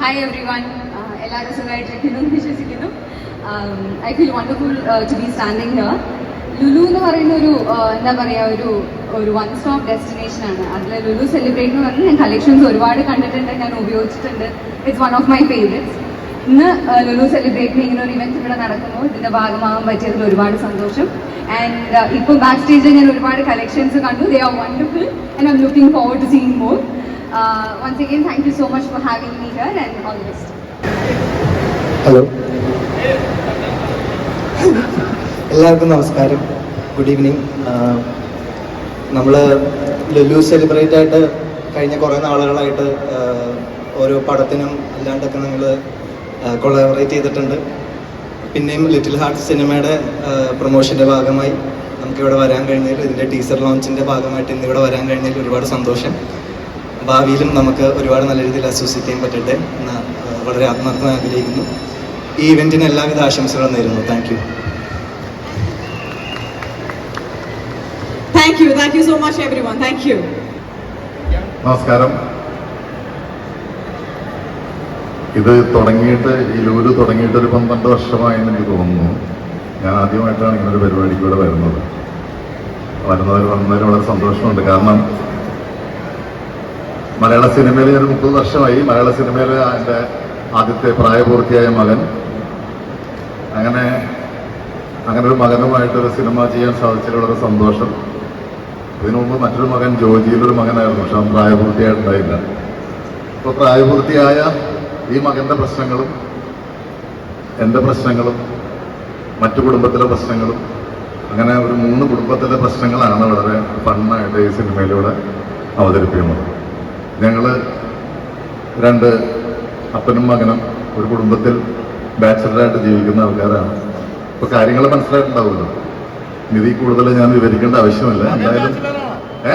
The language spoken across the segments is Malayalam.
ഹായ് എവ്രി വൺ എല്ലാവരും സുഖമായിട്ടിരിക്കുന്നു എന്ന് വിശ്വസിക്കുന്നു. I feel wonderful to be standing here Lulu എന്ന് പറയുന്ന ഒരു uh, എന്താ പറയുക ഒരു ഒരു വൺ സ്റ്റോപ്പ് ഡെസ്റ്റിനേഷൻ ആണ്. അതിൽ ലുലു സെലിബ്രേറ്റ് എന്ന് പറഞ്ഞാൽ ഞാൻ കളക്ഷൻസ് ഒരുപാട് കണ്ടിട്ടുണ്ട് ഞാൻ ഉപയോഗിച്ചിട്ടുണ്ട്. It's one of my favourites ഇന്ന് uh, ലുലു സെലിബ്രേറ്റിന് ഇങ്ങനെ ഒരു ഇവന്റ് ഇവിടെ നടക്കുന്നു. ഇതിന്റെ ഭാഗമാകാൻ പറ്റിയതിൽ ഒരുപാട് സന്തോഷം. ആൻഡ് ഇപ്പോൾ ബാക്ക് സ്റ്റേജിൽ ഞാൻ ഒരുപാട് കളക്ഷൻസ് കണ്ടു. They are wonderful and I looking forward to seeing more once again, thank you so much for having me here and all the best. Hello. എല്ലാവർക്കും നമസ്കാരം ഗുഡ് ഈവനിങ് നമ്മൾ ലുലു സെലിബ്രേറ്റ് ആയിട്ട് കഴിഞ്ഞ കുറേ നാളുകളായിട്ട് ആഹ്, ഓരോ പടത്തിനും അല്ലാണ്ടൊക്കെ ഞങ്ങൾ കൊളാബറേറ്റ് ചെയ്തിട്ടുണ്ട് പിന്നെയും ലിറ്റിൽ ഹാർട്ട് സിനിമയുടെ പ്രൊമോഷന്റെ ഭാഗമായി നമുക്കിവിടെ വരാൻ കഴിഞ്ഞതിൽ ഇതിന്റെ ടീസർ ലോഞ്ചിന്റെ ഭാഗമായിട്ട് ഇന്നിവിടെ വരാൻ കഴിഞ്ഞതിൽ ഒരുപാട് സന്തോഷം ഭാവിയിലും നമുക്ക് ഒരുപാട് നല്ല രീതിയിൽ അസോസിയേറ്റ് ചെയ്യാൻ പറ്റട്ടെ എന്ന് വളരെ ആത്മാർത്ഥമായി ആഗ്രഹിക്കുന്നു. ഈ ഇവന്റിന് എല്ലാവിധ ആശംസകളും നേരുന്നു. Thank you. Thank you. നമസ്കാരം. ഇത് തുടങ്ങിയിട്ട് ഈ ലൂര് തുടങ്ങിയിട്ട് ഒരു പന്ത്രണ്ട് വർഷമായെന്ന് എനിക്ക് തോന്നുന്നു. ഞാൻ ആദ്യമായിട്ടാണ് ഇങ്ങനൊരു പരിപാടിക്കൂടെ പരിപാടിക്ക് ഇവിടെ വരുന്നത്. വരുന്നതിൽ വന്നതിൽ വളരെ സന്തോഷമുണ്ട്. കാരണം മലയാള സിനിമയിൽ ഞാൻ മുപ്പത് വർഷമായി. മലയാള സിനിമയിൽ എന്റെ ആദ്യത്തെ പ്രായപൂർത്തിയായ മകൻ. അങ്ങനെ അങ്ങനെ ഒരു മകനുമായിട്ടൊരു സിനിമ ചെയ്യാൻ സാധിച്ചതിൽ വളരെ സന്തോഷം. ഇതിനു മുമ്പ് മറ്റൊരു മകൻ ജോജിയിലൊരു മകനായിരുന്നു പക്ഷെ അവൻ പ്രായപൂർത്തിയായിട്ടുണ്ടായില്ല. ഇപ്പോൾ പ്രായപൂർത്തിയായ ഈ മകന്റെ പ്രശ്നങ്ങളും എന്റെ പ്രശ്നങ്ങളും മറ്റു കുടുംബത്തിലെ പ്രശ്നങ്ങളും അങ്ങനെ ഒരു മൂന്ന് കുടുംബത്തിലെ പ്രശ്നങ്ങളാണ് വളരെ ഫണ്ണായിട്ട് ഈ സിനിമയിലൂടെ അവതരിപ്പിക്കുന്നത്. ഞങ്ങൾ രണ്ട് അപ്പനും മകനും ഒരു കുടുംബത്തിൽ ബാച്ചിലറായിട്ട് ജീവിക്കുന്ന ആൾക്കാരാണ്. അപ്പോൾ കാര്യങ്ങൾ മനസ്സിലായിട്ടുണ്ടാവുമല്ലോ. നിധി കൂടുതൽ ഞാൻ വിവരിക്കേണ്ട ആവശ്യമില്ല. എന്തായാലും ഏ?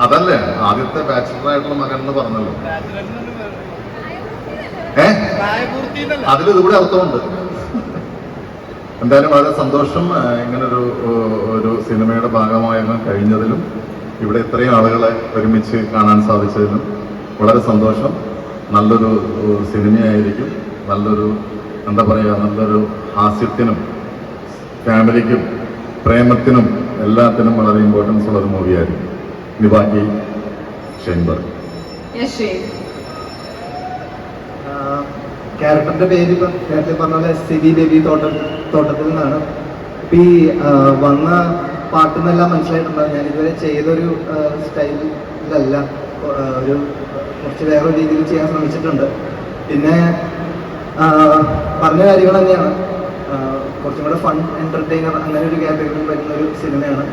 അതല്ലേ ആദ്യത്തെ ബാച്ചിലർ ആയിട്ടുള്ള മകൻ എന്ന് പറഞ്ഞല്ലോ ഏ? അതിൽ ഇതുകൂടെ അർത്ഥമുണ്ട്. എന്തായാലും വളരെ സന്തോഷം ഇങ്ങനൊരു ഒരു സിനിമയുടെ ഭാഗമായിരുന്നു കഴിഞ്ഞതിലും ഇവിടെ ഇത്രയും ആളുകളെ ഒരുമിച്ച് കാണാൻ സാധിച്ചതിലും വളരെ സന്തോഷം. നല്ലൊരു സിനിമയായിരിക്കും. നല്ലൊരു എന്താ പറയുക നല്ലൊരു ഹാസ്യത്തിനും ഫാമിലിക്കും പ്രേമത്തിനും എല്ലാത്തിനും വളരെ ഇമ്പോർട്ടൻസ് ഉള്ളൊരു മൂവിയായിരിക്കും ഇനി ബാക്കി ഷെൻബർഗ് Yes, ക്യാരക്ടറിന്റെ പേര് നേരത്തെ പറഞ്ഞ പോലെ എസ് ബേബി തോട്ട തോട്ടത്തിൽ നിന്നാണ്. ഇപ്പം ഈ വന്ന പാട്ടെന്നെല്ലാം മനസ്സിലായിട്ടുണ്ടാകും ഞാൻ ഇതുവരെ ചെയ്തൊരു സ്റ്റൈലിലല്ല ഒരു കുറച്ച് വേറെ രീതിയിൽ ചെയ്യാൻ ശ്രമിച്ചിട്ടുണ്ട്. പിന്നെ പറഞ്ഞ കാര്യങ്ങൾ തന്നെയാണ്. കുറച്ചും കൂടെ ഫൺ എന്റർടൈനർ അങ്ങനെ ഒരു കാറ്റഗറിയിൽ വരുന്ന ഒരു സിനിമയാണ്.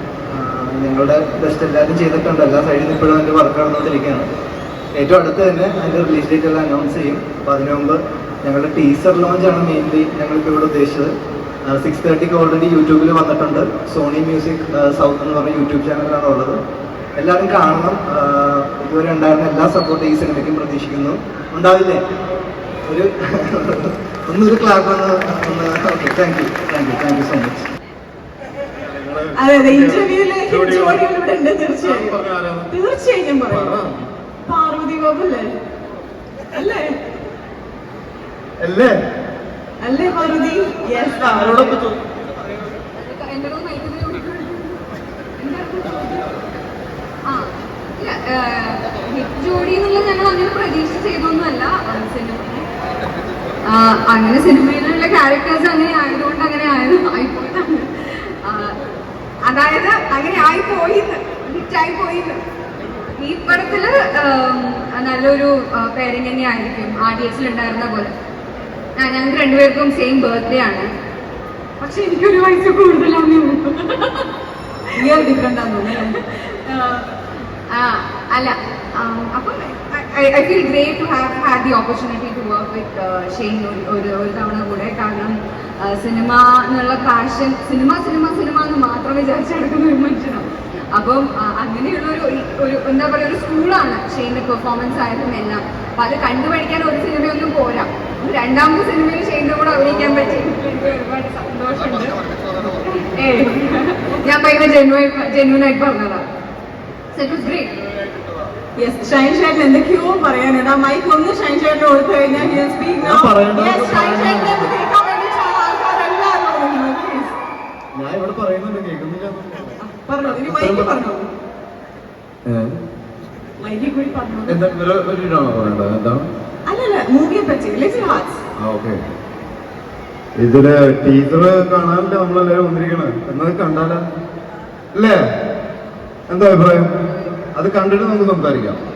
ഞങ്ങളുടെ ബെസ്റ്റ് എല്ലാവരും ചെയ്തിട്ടുണ്ട്. എല്ലാ സൈഡിൽ നിന്ന് ഇപ്പോഴും അതിന്റെ വർക്ക് നടന്നുകൊണ്ടിരിക്കുകയാണ്. ഏറ്റവും അടുത്ത് തന്നെ അതിന്റെ റിലീസ് ഡേറ്റ് എല്ലാം അനൗൺസ് ചെയ്യും. അപ്പോൾ അതിനു മുമ്പ് ഞങ്ങളുടെ ടീസർ ലോഞ്ചാണ് മെയിൻലി ഞങ്ങൾക്ക് ഇവിടെ ഉദ്ദേശിച്ചത്. സിക്സ് തേർട്ടിക്ക് ഓൾറെഡി യൂട്യൂബിൽ വന്നിട്ടുണ്ട്. സോണി മ്യൂസിക് സൗത്ത് എന്ന് പറഞ്ഞ യൂട്യൂബ് ചാനലാണ് ഉള്ളത്. എല്ലാവരും കാണണം. ഇതുവരെ ഉണ്ടായിരുന്ന എല്ലാ സപ്പോർട്ടും ഈ സിനിമയ്ക്കും പ്രതീക്ഷിക്കുന്നു. ഉണ്ടാവില്ലേ? ഒരു ഒന്നൊരു ക്ലാപ്പ് ഒന്ന് ഒന്ന് okay thank you thank you thank you so much അതെ ഉണ്ട് തീർച്ചയായും. തീർച്ചയായും ഞാൻ പറയാം. പാർവതി ബാബു അല്ലേ? അല്ലേ? അല്ലേ അല്ലേ യെസ് അവരോടൊപ്പം ജോഡി എന്നുള്ളത് ഞങ്ങൾ അങ്ങനെ പ്രതീക്ഷ ചെയ്തൊന്നുമല്ല. അങ്ങനെ സിനിമയിലുള്ള ക്യാരക്ടേഴ്സ് അങ്ങനെ ആയതുകൊണ്ട് അങ്ങനെ ആയത് അതായത് അങ്ങനെ ആയിപ്പോയി ഹിറ്റായി പോയി ഈ പടത്തിൽ നല്ലൊരു പേരിങ് തന്നെ ആയിരിക്കും ആർ ഡി എസിൽ ഉണ്ടായിരുന്ന പോലെ. ഞങ്ങൾക്ക് രണ്ടുപേർക്കും സെയിം ബർത്ത്ഡേ ആണ്. പക്ഷെ എനിക്കൊരു വയസ്സ് കൂടുതലാണ്. ഇയർ ഡിഫറെന്റ് ആണെന്ന് തോന്നുന്നു ആ, അല്ല അപ്പം I feel great to have had the opportunity to work with Shane ഒരു ഒരു തവണ കൂടെ. കാരണം സിനിമ എന്നുള്ള പാഷൻ സിനിമ സിനിമ സിനിമ എന്ന് മാത്രം വിചാരിച്ചെടുക്കുന്ന ഒരു മനുഷ്യനാണ്. അപ്പം അങ്ങനെയുള്ള ഒരു ഒരു എന്താ പറയുക ഒരു സ്കൂളാണ് ഷെയ്ന്റെ പെർഫോമൻസ് ആയാലും എല്ലാം. അപ്പം അത് കണ്ടുപഠിക്കാൻ ഒരു സിനിമയൊന്നും പോരാ. രണ്ടാമത്തെ സിനിമയിൽ ഷെയ്ന്റെ കൂടെ അഭിനയിക്കാൻ പറ്റി. എനിക്ക് ഒരുപാട് സന്തോഷമുണ്ട്. ഏയ് ഞാൻ ഭയങ്കര ജെന്യൂൻ ജെന്യൂൻ ആയിട്ട് പറഞ്ഞതാ. യെസ് ഷൈൻ ചേട്ടൻ എന്തൊക്കെയോ പറയാനുണ്ട്. ആ മൈക്ക് ഒന്ന് ഷൈൻ ചേട്ടൻ കൊടുത്തു കഴിഞ്ഞാൽ he'll speak ഞാൻ ഇവിടെ പറയുന്നുണ്ട് കേൾക്കുന്നില്ല. പറഞ്ഞോ ഇനി മൈക്ക് പറഞ്ഞോ? മൈക്കിൽ കൂടി പറഞ്ഞോ? എന്താ ഒരു ഒരു ഇതാണോ പറയേണ്ടത്? എന്താണ് മൂവിയെ പറ്റി ലിറ്റിൽ ഹാർട്സ് ഓക്കെ. ഇതിൽ ടീച്ചർ കാണാനല്ലേ നമ്മളെല്ലാരും വന്നിരിക്കണത് എന്നത് കണ്ടാലോ? അല്ലേ? എന്താ അഭിപ്രായം? അത് കണ്ടിട്ട് നമുക്ക് സംസാരിക്കാം.